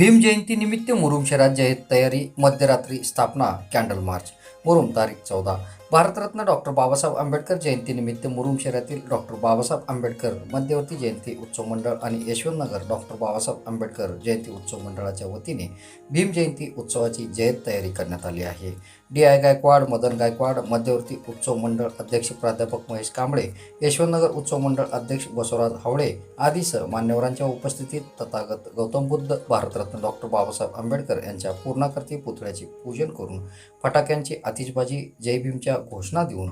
भीम जयंतीनिमित्त मुरुम शहरात जयंत तयारी मध्यरात्री स्थापना कॅन्डल मार्च. मुरुम तारीख चौदा. भारतरत्न डॉक्टर बाबासाहेब आंबेडकर जयंतीनिमित्त मुरुम शहरातील डॉक्टर बाबासाहेब आंबेडकर मध्यवर्ती जयंती उत्सव मंडळ आणि यशवंतनगर डॉक्टर बाबासाहेब आंबेडकर जयंती उत्सव मंडळाच्या वतीने भीम जयंती उत्सवाची जयत तयारी करण्यात आली आहे. डी आय गायकवाड मदन गायकवाड मध्यवर्ती उत्सव मंडळ अध्यक्ष प्राध्यापक महेश कांबळे यशवंतनगर उत्सव मंडळ अध्यक्ष बसवराज हावळे आदीसह मान्यवरांच्या उपस्थितीत तथागत गौतम बुद्ध भारतरत्न डॉक्टर बाबासाहेब आंबेडकर यांच्या पूर्णाकृती पुतळ्याचे पूजन करून फटाक्यांची आतिषबाजी जय भीमच्या घोषणा देऊन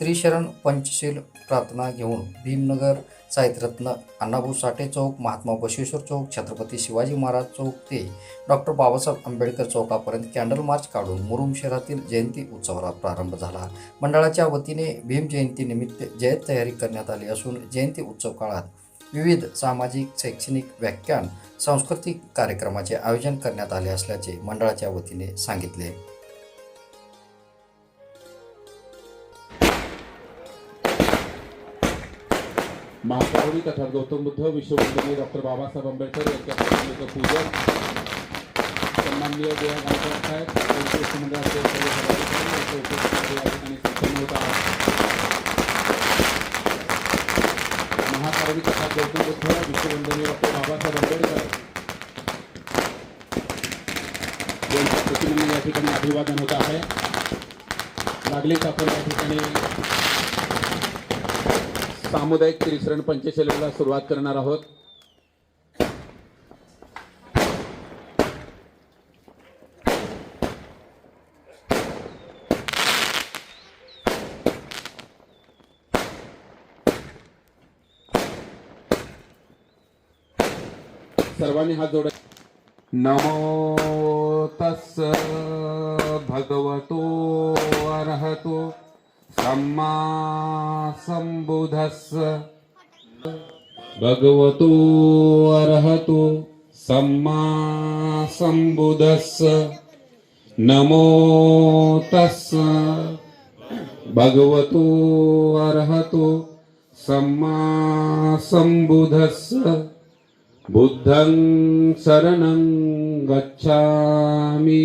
त्रिशरण पंचशील प्रार्थना घेऊन भीमनगर साहित्यरत्न अण्णाभाऊ साठे चौक महात्मा बसवेश्वर चौक छत्रपती शिवाजी महाराज चौक ते डॉक्टर बाबासाहेब आंबेडकर चौकापर्यंत कॅन्डल मार्च काढून मुरुम शहरातील जयंती उत्सवाला प्रारंभ झाला. मंडळाच्या वतीने भीम जयंतीनिमित्त जयत तयारी करण्यात आली असून जयंती उत्सव काळात विविध सामाजिक शैक्षणिक व्याख्यान सांस्कृतिक कार्यक्रमाचे आयोजन करण्यात आले असल्याचे मंडळाच्या वतीने सांगितले. महाकारुणी तथा गौतम बुद्ध विश्ववंदनीय डॉक्टर बाबासाहेब आंबेडकर प्रतिमेचं पूजन. सन्माननीय देवा गायकवाड साहेब मंडळाचे सर्व पदाधिकारी यांच्या उपस्थितीमध्ये या ठिकाणी संपन्न होत आहे महाकारुणी तथा गौतम बुद्ध विश्ववंदनीय डॉक्टर बाबासाहेब आंबेडकर अभिवादन होत आहे. लागलीच आपण या ठिकाणी सामुदायिक त्रिशरण पंचशैलीला सुरुवात करणार आहोत. सर्वांनी हात जोड. नमो तस् भगवतो अर्हतो. सम्मा सम्बुधस्स भगवतो अर्हतो सम्मा सम्बुधस्स नमो तस् भगवतो अर्हतो सम्मा सम्बुधस्स बुद्धं शरणं गच्छामि।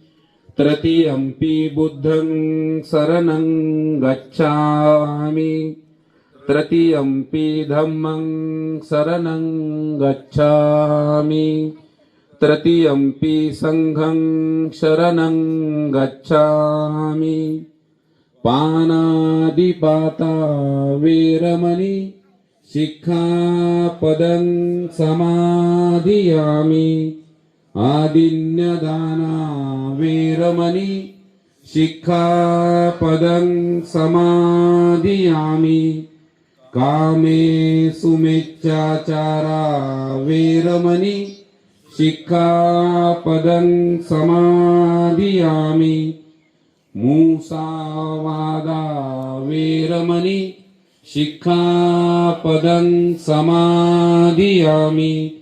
तृतीयम्पि बुद्धं शरणं गच्छामि। तृतीयम्पि धम्मं शरणं गच्छामि। तृतीयम्पि सङ्घं शरणं गच्छामि। पानादिपाता शिखापदं शिक्षापदं समाधियामि। आदिन्यदाना वेरमणि शिक्षापदं समाधियामि। कामे सुमेच्छाचारा वेरमणि शिक्षापदं समाधियामि। मूसावादा वेरमणि शिक्षापदं समाधियामि।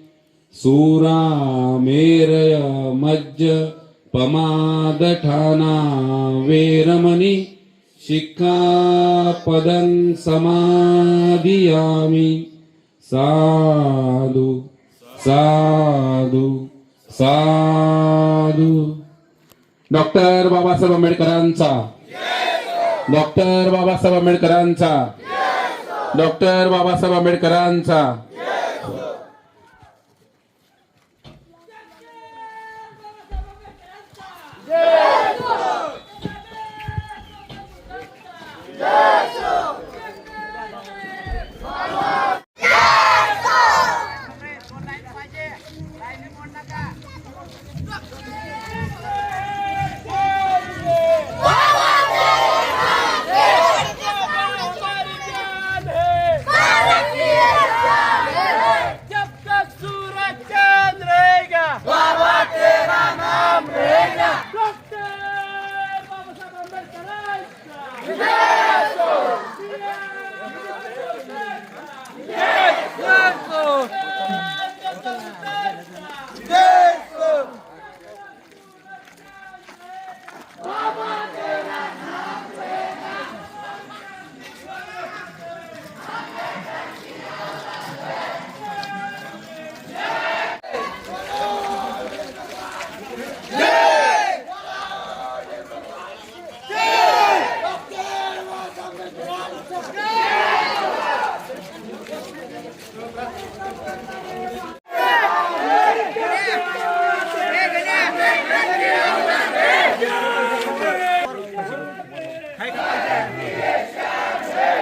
सुरामेरय मज्ज पमादठाना वेरमणि शिक्षापदं समाधियामि साधु साधु साधु। डॉक्टर बाबासाहेब आंबेडकरांचा। डॉक्टर बाबासाहेब आंबेडकरांचा। डॉक्टर बाबासाहेब आंबेडकरांचा।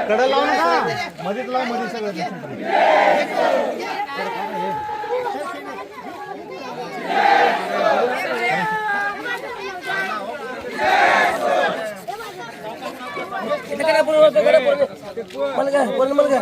कडं लावू नका मधीत लाव मधीत सगळं मलगा बोल मलगा